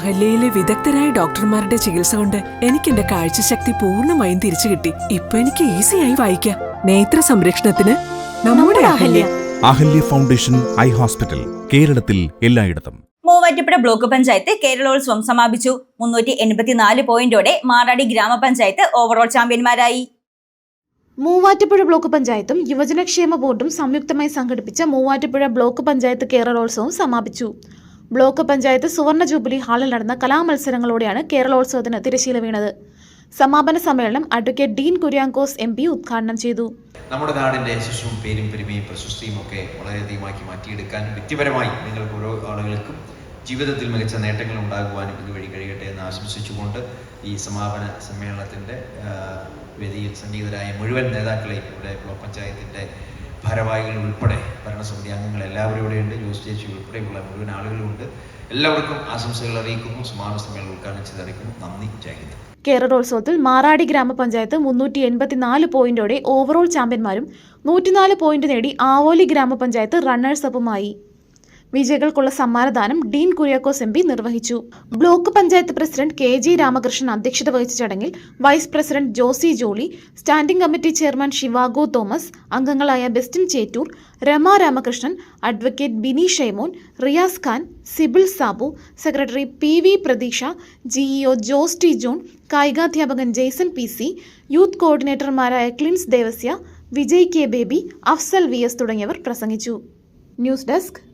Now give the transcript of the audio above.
അഹല്യയിലെ വിദഗ്ധരായ ഡോക്ടർമാരുടെ ചികിത്സ കൊണ്ട് എനിക്ക് എന്റെ കാഴ്ചശക്തി പൂർണമായും തിരിച്ചു കിട്ടി. ഇപ്പൊ എനിക്ക് ഈസിയായി വായിക്കാം. നേത്ര സംരക്ഷണത്തിന് നമ്മുടെ Ahalya. Ahalya. Foundation eye hospital കേരളത്തിൽ എല്ലായിടത്തും. മൂവാറ്റുപുഴ ബ്ലോക്ക് പഞ്ചായത്ത് കേരളോത്സവം സമാപിച്ചു. മുന്നൂറ്റി എൺപത്തിനാല് പോയിന്റോടെ മാറാടി ഗ്രാമപഞ്ചായത്ത് ഓവറോൾ ചാമ്പ്യന്മാരായി. മൂവാറ്റുപുഴ ബ്ലോക്ക് പഞ്ചായത്തും യുവജനക്ഷേമ ബോർഡും സംയുക്തമായി സംഘടിപ്പിച്ച മൂവാറ്റുപുഴ ബ്ലോക്ക് പഞ്ചായത്ത് കേരളോത്സവം സമാപിച്ചു. ബ്ലോക്ക് പഞ്ചായത്ത് സുവർണ ജൂബിലി ഹാളിൽ നടന്ന കലാമത്സരങ്ങളോടെയാണ് കേരളോത്സവത്തിന് തിരശീല വീണത്. സമാപന സമ്മേളനം advocate Dean Kuriakose M P ഉദ്ഘാടനം ചെയ്തു. നമ്മുടെ നാടിന്റെ യശസ്സും പേരും പെരുമയും പ്രശസ്തിയും ഒക്കെ വളരെയധികമാക്കി മാറ്റിയെടുക്കാൻ വ്യക്തിപരമായി നിങ്ങൾക്ക് ഓരോ ആളുകൾക്കും ജീവിതത്തിൽ മികച്ച നേട്ടങ്ങൾ ഉണ്ടാകുവാനും ഇതുവഴി കഴിയട്ടെ എന്ന് ആശംസിച്ചുകൊണ്ട് ഈ സമാപന സമ്മേളനത്തിന്റെ വേദിയിൽ സംഗീതരായ മുഴുവൻ നേതാക്കളെയും ഇവിടെ ബ്ലോക്ക് പഞ്ചായത്തിന്റെ ഭാരവാഹികൾ ഉൾപ്പെടെ ഭരണസമിതി അംഗങ്ങൾ എല്ലാവരും ഇവിടെയുണ്ട് ജോസ് ചേച്ചി ഉൾപ്പെടെയുള്ള മുഴുവൻ ആളുകളുമുണ്ട് എല്ലാവർക്കും ആശംസകൾ അറിയിക്കുന്നു. സമ്മേളനം ഉദ്ഘാടനം ചെയ്തറിയിക്കുന്നു. നന്ദി. ജയഹിന്ദ് കേരളോത്സവത്തിൽ മാറാടി ഗ്രാമപഞ്ചായത്ത് മുന്നൂറ്റി എൺപത്തിനാല് പോയിന്റോടെ ഓവറോൾ ചാമ്പ്യന്മാരും നൂറ്റിനാല് പോയിന്റ് നേടി ആവോലി ഗ്രാമപഞ്ചായത്ത് റണ്ണേഴ്സ് അപ്പുമായി വിജയികൾക്കുള്ള സമ്മാനദാനം ഡീൻ കുര്യാക്കോസ് എം നിർവഹിച്ചു. Block panchayat president K G Ramakrishnan അധ്യക്ഷത വഹിച്ച ചടങ്ങിൽ vice president Josy Jolly standing committee chairman Shivago Thomas അംഗങ്ങളായ Bestin Chettoor Rama Ramakrishnan advocate Bini Shaimon Riyas Khan Sibil Sabu secretary P V Pratheeksha G E O Jose T John കായികാധ്യാപകൻ Jaison P C youth കോർഡിനേറ്റർമാരായ Clins Devasya Vijay K Baby Afsal V S തുടങ്ങിയവർ പ്രസംഗിച്ചു. News desk